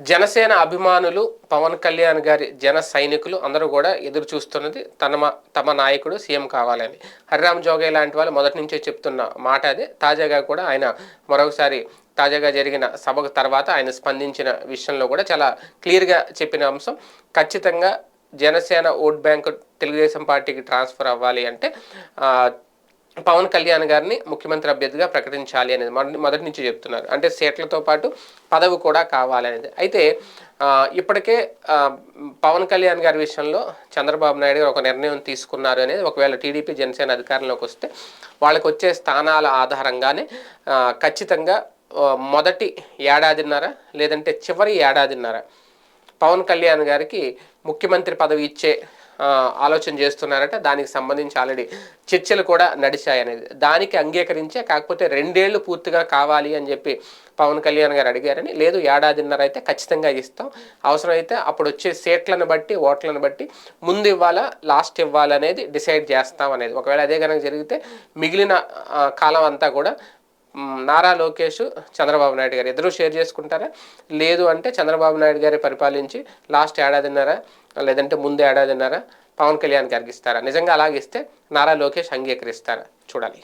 జనసేన అభిమానులు పవన్ కళ్యాణ్ గారి జన సైనికులు అందరూ కూడా ఎదురు చూస్తున్నది తన మ- తమ నాయకుడు సీఎం కావాలని. హరిరామ్ జోగే లాంటి వాళ్ళు మొదటి నుంచే చెప్తున్న మాట అదే. తాజాగా కూడా ఆయన మరొకసారి తాజాగా జరిగిన సభకు తర్వాత ఆయన స్పందించిన విషయంలో కూడా చాలా క్లియర్గా చెప్పిన అంశం. ఖచ్చితంగా జనసేన ఓట్ బ్యాంక్ తెలుగుదేశం పార్టీకి ట్రాన్స్ఫర్ అవ్వాలి అంటే పవన్ కళ్యాణ్ గారిని ముఖ్యమంత్రి అభ్యర్థిగా ప్రకటించాలి అనేది మొదటి మొదటి నుంచి చెప్తున్నారు. అంటే సీట్లతో పాటు పదవి కూడా కావాలనేది అయితే ఇప్పటికే పవన్ కళ్యాణ్ గారి విషయంలో చంద్రబాబు నాయుడు గారు ఒక నిర్ణయం తీసుకున్నారు అనేది ఒకవేళ టీడీపీ జనసేన అధికారంలోకి వస్తే వాళ్ళకు వచ్చే స్థానాల ఆధారంగానే ఖచ్చితంగా మొదటి ఏడాదిన్నర లేదంటే చివరి ఏడాదిన్నర పవన్ కళ్యాణ్ గారికి ముఖ్యమంత్రి పదవి ఇచ్చే ఆలోచన చేస్తున్నారట దానికి సంబంధించి ఆల్రెడీ చర్చలు కూడా నడిచాయి అనేది దానికి అంగీకరించే కాకపోతే రెండేళ్ళు పూర్తిగా కావాలి అని చెప్పి పవన్ కళ్యాణ్ గారు అడిగారని లేదు ఏడాదిన్నర అయితే ఖచ్చితంగా ఇస్తాం. అవసరమైతే అప్పుడు వచ్చే సీట్లను బట్టి ఓట్లను బట్టి ముందు ఇవ్వాలా లాస్ట్ ఇవ్వాలనేది డిసైడ్ చేస్తాం అనేది. ఒకవేళ అదే కనుక జరిగితే మిగిలిన కాలం అంతా కూడా నారా లోకేష్ చంద్రబాబు నాయుడు గారు. ఇద్దరు షేర్ చేసుకుంటారా? లేదు అంటే చంద్రబాబు నాయుడు గారి పరిపాలించి లాస్ట్ ఏడాదిన్నర లేదంటే ముందు ఏడాదిన్నర పవన్ కళ్యాణ్ గారికి ఇస్తారా? నిజంగా అలాగిస్తే నారా లోకేష్ అంగీకరిస్తారా? చూడాలి.